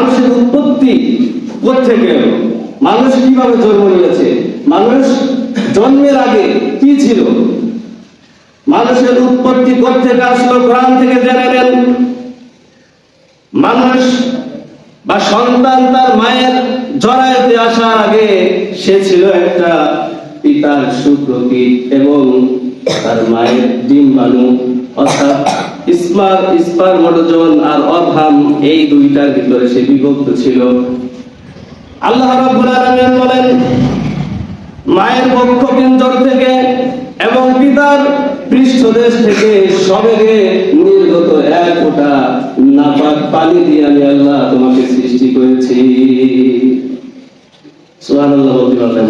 মানুষের উৎপত্তি এলো? মানুষ কীভাবে জন্ম নিয়েছে? মানুষ জন্মের আগে কি ছিল? মানুষের উৎপত্তি কোথেকে আসলো? কোরআন থেকে জেনে নেন। মানুষ বা সন্তান তার মায়ের জড়াইতে আসার আগে সে ছিল একটা পিতার সুপ্রতীক এবং তার মায়ের ডিম্বাণু। অর্থাৎ স্পার স্পারমোটোজোন আর অভাম এই দুইটার ভিতরে সে বিভক্ত ছিল। আল্লাহ রাব্বুল আলামিন বলেন, মায়ের বক্ষ পিঞ্জর থেকে এবং পিতার পৃষ্ঠদেশ থেকে সবেগে নির্গত এক ফোঁটা নাপাক পানি দিয়ে আমি আল্লাহ তোমাকে সৃষ্টি করেছি। সুবহানাল্লাহ, বলতে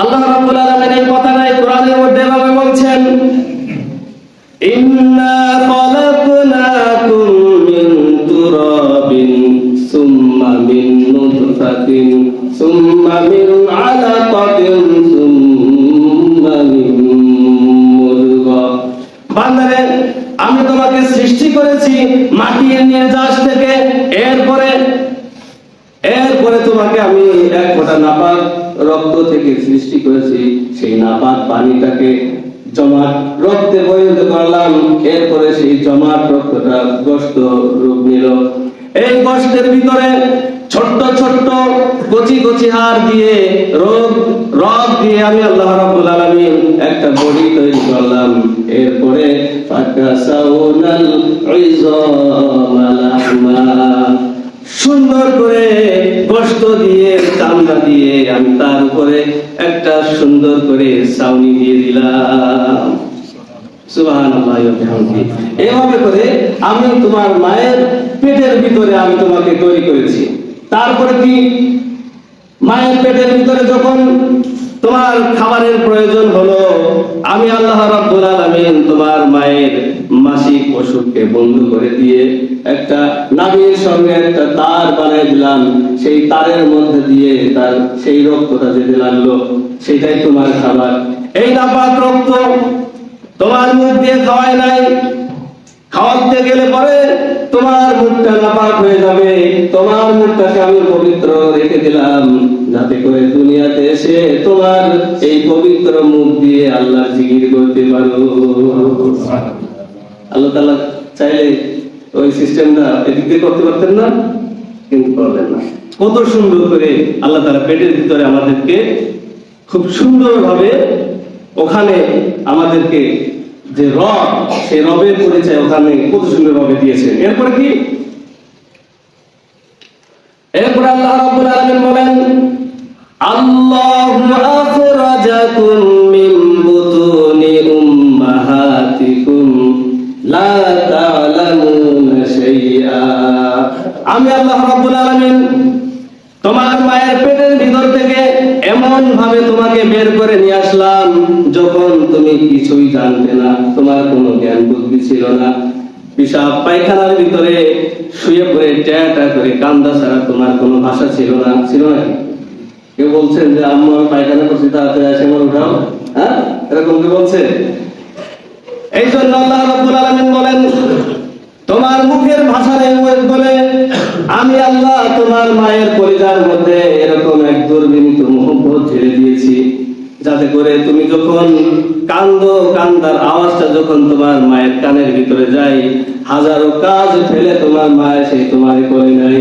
আল্লাহ রাব্বুল আলামিন এই কথাটাই কোরআনের মধ্যে এভাবে বলছেন আমি তোমাকে সৃষ্টি করেছি মাটির নির্যাস থেকে, এরপরে এরপরে তোমাকে আমি এক ফোঁটা নাপাক রক্ত থেকে সৃষ্টি করেছি, সেই নাপাক পানিটাকে জমাট রক্তে পরিণত করলাম এরপরে সেই জমাট রক্তটা রূপ নিল। এই ভিতরে ছোট্ট ছোট্ট কচি কচি হাড় দিয়ে, রোগ দিয়ে আমি আল্লাহ একটা বডি তৈরি করলাম। এরপরে সুন্দর করে কষ্ট দিয়ে, চামড়া দিয়ে আমি তার উপরে একটা সুন্দর করে সাউনি দিয়ে দিলাম। করে আমি তোমার মায়ের ভিতরে আমি তোমাকে তৈরি করেছি। তারপরে কি মায়ের পেটের ভিতরে যখন তোমার খাবারের প্রয়োজন হলো, আমি আল্লাহ রাব্বুল আলামিন তোমার মায়ের মাসিক অসুখকে বন্ধ করে দিয়ে একটা নাভির সঙ্গে একটা তার বানিয়ে দিলাম, সেই তারের মধ্যে দিয়ে তার সেই রক্তটা যেতে লাগল, সেটাই তোমার খাবার। এই নাপাক রক্ত তোমার মধ্যে খাওয়াই নাই, খাওয়াতে গেলে পরে তোমার মুখটা নাপাক হয়ে যাবে, তোমার মুখটাকে আমি পবিত্র রেখে দিলাম, যাতে করে দুনিয়াতে এসে তোমার এই পবিত্র মুখ দিয়ে আল্লাহ জিকির করতে পারো। আল্লাহ তাআলা চাইলে ওই সিস্টেমটা এদিক দিয়ে করতে পারতেন না, কিন্তু করলেন না। কত সুন্দর করে আল্লাহ তাআলা পেটের ভিতরে আমাদেরকে খুব সুন্দরভাবে ওখানে আমাদেরকে যে রব, সেই রবের পরিচয় ওখানে কত সুন্দর ভাবে দিয়েছেন এরপরে কি? এরপর আল্লাহ আলামিন বলেন, আল্লাহু আখরাজাকুম মিন বুতুনি উম্মাহাতিকুম, লা তা'লামুনা শাইআ। আমি আল্লাহ রাব্বুল আলামিন তোমার মায়ের পেটের ভিতর থেকে এমন ভাবে তোমাকে বের করে নিয়ে আসলাম, যখন তুমি কিছুই জানতে না, তোমার কোনো জ্ঞান বুদ্ধি ছিল না। পিসাব পায়খানার ভিতরে শুয়ে পড়ে ট্যাটা করে কান্দা ছাড়া তোমার কোনো ভাষা ছিল না, ছিল নাকি কেউ বলছেন যে, আম্মা, আমি পায়খানা করছি, তাড়াতাড়ি আসে আমার উঠাও। হ্যাঁ? এরকম কি বলছে? এই জন্য আল্লাহ রাব্বুল আলামিন বলেন, তোমার মুখের ভাষা নেই বলে, আমি আল্লাহ তোমার মায়ের পরিবার মধ্যে এক মোহব্বত ছেড়ে দিয়েছি। যাতে করে তুমি যখন কান্দো, কান্দার আওয়াজটা যখন তোমার মায়ের কানের ভিতরে যায়, হাজারো কাজ ফেলে তোমার মায়ের সেই তোমার করে নাই।